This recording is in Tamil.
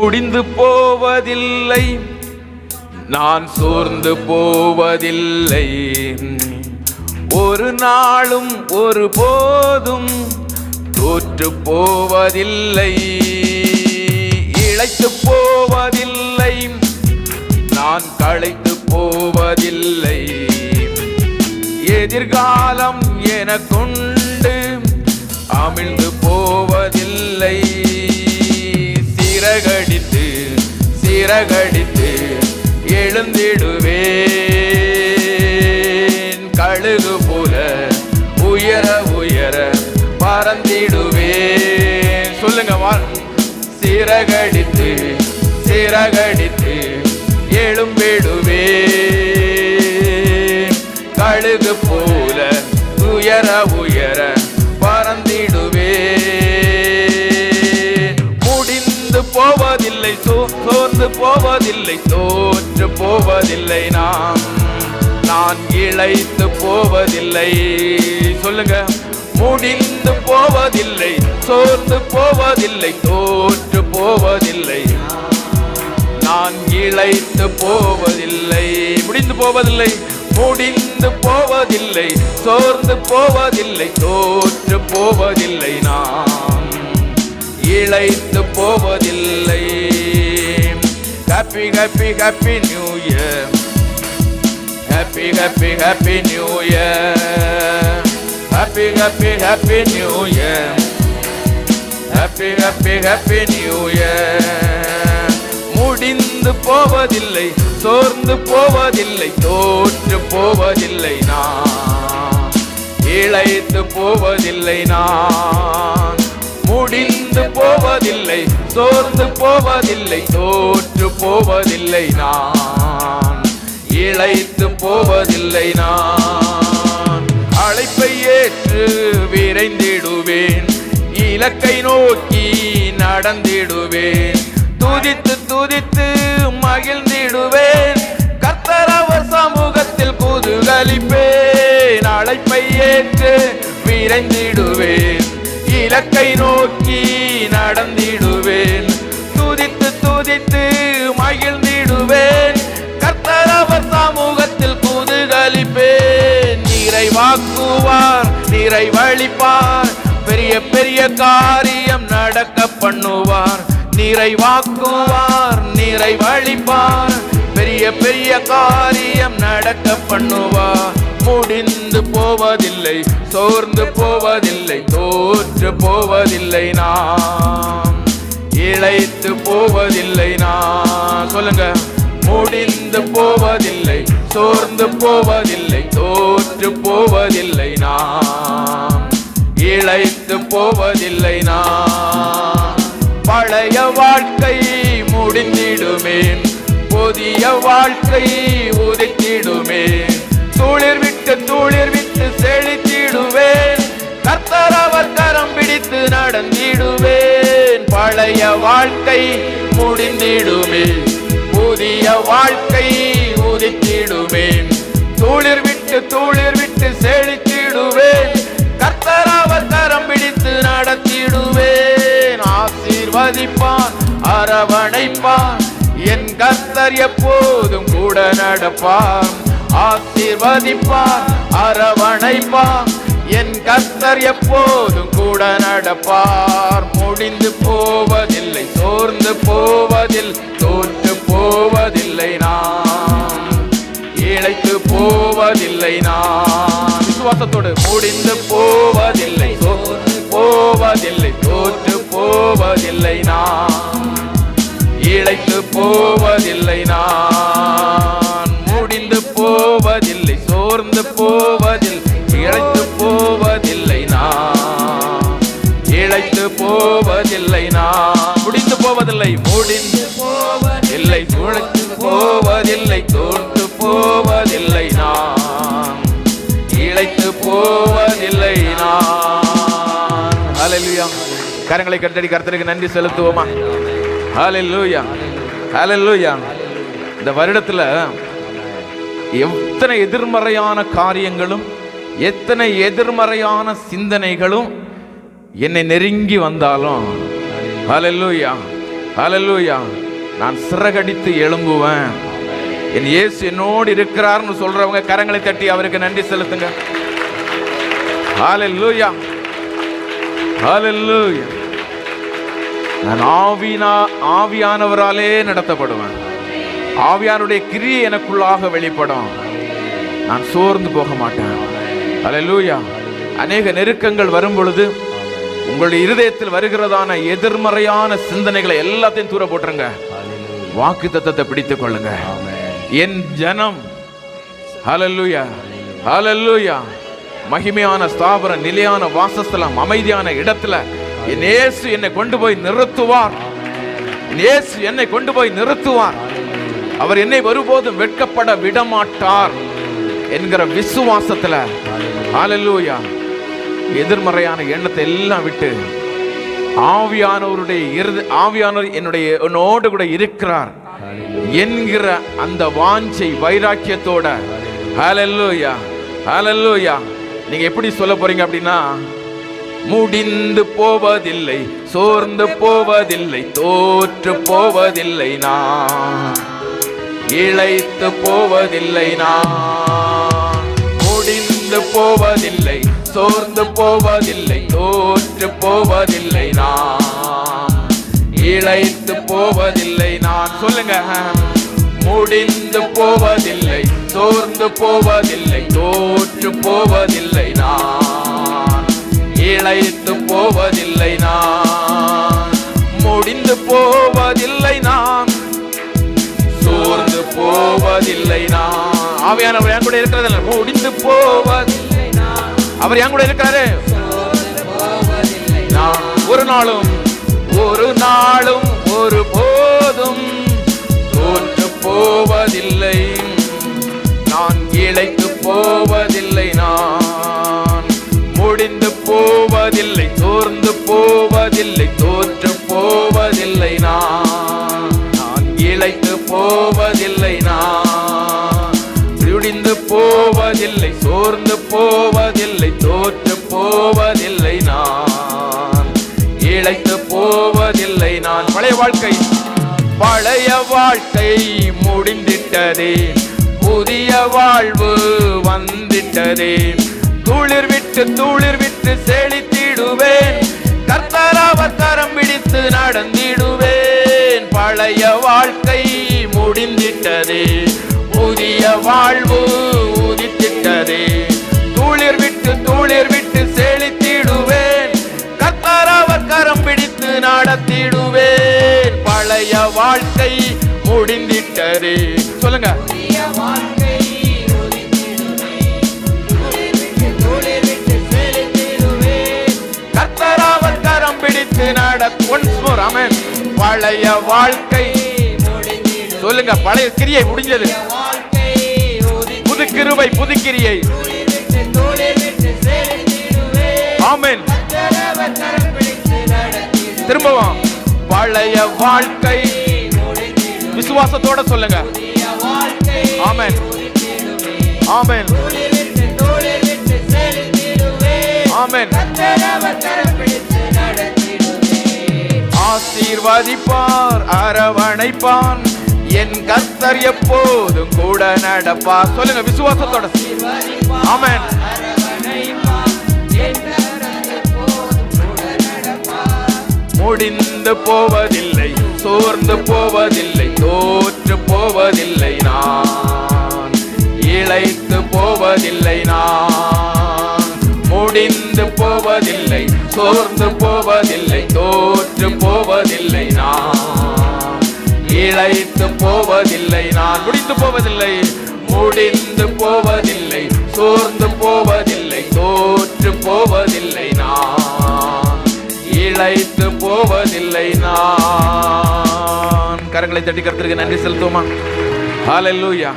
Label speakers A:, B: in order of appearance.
A: முடிந்து போவதில்லை. நான் சோர்ந்து போவதில்லை. ஒரு நாளும் ஒரு போதும் தோற்று போவதில்லை. இழைத்து போவதில்லை. நான் களைத்து போவதில்லை. எதிர்காலம் எனக்குண்டு அமிழ்ந்து போவதில்லை. சிறகடித்து சிறகடித்து எழுந்திடுவேன். கழுகு போல உயர உயர பறந்திடுவேன். சொல்லுங்க வா. சிறகடித்து சிறகடித்து எழும்பிடுவேன். கழுகு போல உயர உயர சோர்ந்து போவதில்லை தோற்று போவதில்லை நாம் நான் இழைத்து போவதில்லை. சொல்லுங்க. முடிந்து போவதில்லை சோர்ந்து போவதில்லை தோற்று போவதில்லை. நான் இழைத்து போவதில்லை. முடிந்து போவதில்லை முடிந்து போவதில்லை சோர்ந்து போவதில்லை தோற்று போவதில்லை நான். இழைத்து போவதில்லை. Happy, happy, happy New Year. Happy happy, happy New Year. Happy happy, happy new Year. Happy happy, happy New Year. முடிந்து போவதில்லை சோர்ந்து போவதில்லை தோற்று போவதில்லை நான் இழைத்து போவதில்லை நான் முடிந்து போவதில்லை சோர்ந்து போவதில்லை தோற்று போவதில்லை நான். இழைத்து போவதில்லை நான். அழைப்பை ஏற்று விரைந்திடுவேன் இலக்கை நோக்கி நடந்திடுவேன். துதித்து துதித்து மகிழ்ந்திடுவேன் கத்தரவர் சமூகத்தில் குதூகலிப்பேன். அழைப்பை ஏற்று விரைந்திடுவேன். இலக்கை நோக்கி நடந்திடுவேன். துதித்து துதித்து மகிழ்ந்திடுவேன். கர்த்தர் அவர் சமூகத்தில் குதூகலிப்பேன் நிறைவாக்குவார் நிறைவழிப்பார். பெரிய பெரிய காரியம் நடக்க பண்ணுவார். நிறைவாக்குவார் நிறைவழிப்பார். பெரிய பெரிய காரியம் நடக்க பண்ணுவார். முடிந்த போவதில்லை சோர்ந்து போவதில்லை தோற்று போவதில்லை நாம். இழைத்து போவதில்லை நான். சொல்லுங்க. முடிந்து போவதில்லை சோர்ந்து போவதில்லை தோற்று போவதில்லை நாம். இழைத்து போவதில்லை நான். பழைய வாழ்க்கை முடிந்திடுமே புதிய வாழ்க்கை உதித்திடுமே. தூளிர் விட்டு தூளிர் விட்டு செழித்திடுவேன். கர்த்தர் அவர் கரம் பிடித்து நடந்திடுவேன். பழைய வாழ்க்கை முடிந்திடுமே. புதிய வாழ்க்கை உதித்திடுமே. தூளிர் விட்டு தூளிர் விட்டு செழித்திடுவேன். கர்த்தர் அவர் கரம் பிடித்து நடத்திடுவேன். ஆசீர்வதிப்பான் அரவணைப்பான் என் கர்த்தர் எப்போதும் கூட நடப்பான் ஆசீர்வதிப்பான் அரவணைப்பார் என் கர்த்தர் எப்போதும் கூட நடப்பார். முடிந்து போவதில்லை சோர்ந்து போவதில் தோற்று போவதில்லை நான். இழைத்து போவதில்லை நான். விசுவாசத்தோடு முடிந்து போவதில்லை சோர்ந்து போவதில்லை தோற்று போவதில்லை நான். இழைத்து போவதில்லை நான். போவதில்லை முடிந்து போவதில்லை துளைத்து போவதில்லை தோண்டு போவதில்லை நான். இழைத்து போவதில்லை நான். ஹalleluya கரங்களை கட்டடி கருத்தருக்கு நன்றி செலுத்துவோமா? ஹalleluya ஹalleluya இந்த வருடத்துல எத்தனை எதிர்மறையான காரியங்களும் எத்தனை எதிர்மறையான சிந்தனைகளும் என்னை நெருங்கி வந்தாலும் ஹalleluya ஹலலூயா நான் சிறகடித்து எழும்புவேன். என் இயேசு என்னோடு இருக்கிறார்னு சொல்றவங்க கரங்களை தட்டி அவருக்கு நன்றி செலுத்துங்க. ஹalleluya. ஹalleluya. நான் ஆவினா ஆவியானவராலே நடத்தப்படுவேன். ஆவியானுடைய கிரியை எனக்குள்ளாக வெளிப்படும். நான் சோர்ந்து போக மாட்டேன் ஹalleluya. அநேக நெருக்கங்கள் வரும் பொழுது உங்களுடைய இருதயத்தில் வருகிறதான எதிர்மறையான சிந்தனைகளை எல்லாத்தையும் தூர போட்டுருங்க. வாக்கு தத்தத்தை பிடித்துக் கொள்ளுங்க. என் ஜனம் ஹalleluya ஹalleluya மகிமையான ஸ்தாபரம் நிலையான வாசஸ்தலம் அமைதியான இடத்துல என் இயேசு என்னை கொண்டு போய் நிறுத்துவார். இயேசு என்னை கொண்டு போய் நிறுத்துவார். அவர் என்னை ஒருபோதும் வெட்கப்பட விடமாட்டார் என்கிற விசுவாசத்துல. ஹalleluya எதிர்மறையான எண்ணத்தை எல்லாம் விட்டு ஆவியானவருடைய இருது ஆவியானவர் என்னுடைய என்னோடு கூட இருக்கிறார் என்கிற அந்த வாஞ்சை வைராக்கியத்தோட. ஹalleluya ஹalleluya நீங்க எப்படி சொல்ல போறீங்க அப்படின்னா முடிந்து போவதில்லை சோர்ந்து போவதில்லை தோற்று போவதில்லை நான். இழைத்து போவதில்லை நான். முடிந்து போவதில்லை சோர்ந்து போவதில்லை தோற்று போவதில்லை நான். இழைத்து போவதில்லை நான். சொல்லுங்க. முடிந்து போவதில்லை சோர்ந்து போவதில்லை தோற்று போவதில்லை நான். இழைத்து போவதில்லை நான். முடிந்து போவதில்லை நான். சோர்ந்து போவதில்லை நான். ஆவியானவர் என் கூட இருக்கிறதில்லை. முடிந்து போவதில்லை அவர் என் கூட இருக்கிறாரு. நான் ஒரு நாளும் ஒரு நாளும் ஒரு போதும் தோற்று போவதில்லை. நான் இழைத்து போவதில்லை நான். முடிந்து போவதில்லை சோர்ந்து போவதில்லை தோற்று போவதில்லை நான். நான் இழைத்து போவதில்லை நான். முடிந்து போவதில்லை சோர்ந்து போவ பழைய வாழ்க்கை. பழைய வாழ்க்கை முடிந்திட்டதே. புதிய வாழ்வு வந்திட்டதே. துளிர் விட்டு துளிர் விட்டு செழித்திடுவேன். கர்த்தராவர் கரம் பிடித்து நடந்திடுவேன். பழைய வாழ்க்கை முடிந்திட்டதே. புதிய வாழ்வு பழைய வாழ்க்கை சொல்லுங்க பழைய கிரியை முடிஞ்சது. புது கிருபை புது கிரியை. ஆமென். திரும்பவும். பழைய வாழ்க்கை. விசுவாசத்தோட சொல்லுங்க. ஆமென். ஆமென். ஆமென். ஆசீர்வதிப்பார் அரவணைப்பான். என் கர்த்தர் எப்போதும் கூட நடப்பார். சொல்லுங்க விசுவாசத்தோட ஆமன். முடிந்து போவதில்லை சோர்ந்து போவதில்லை தோற்று போவதில்லை நான். இழைத்து போவதில்லை நான். முடிந்து போவதில்லை சோர்ந்து போவதில்லை தோற்று போவதில்லை நான். இழைத்து போவதில்லை நான். முடிந்து போவதில்லை. முடிந்து போவதில்லை சோர்ந்து போவதில்லை தோற்று போவதில்லை நான். இழைத்து போவதில்லை நான். கரங்களை தட்டி கருத்திற்கு நன்றி செலுத்துவோமா? ஹalleluya.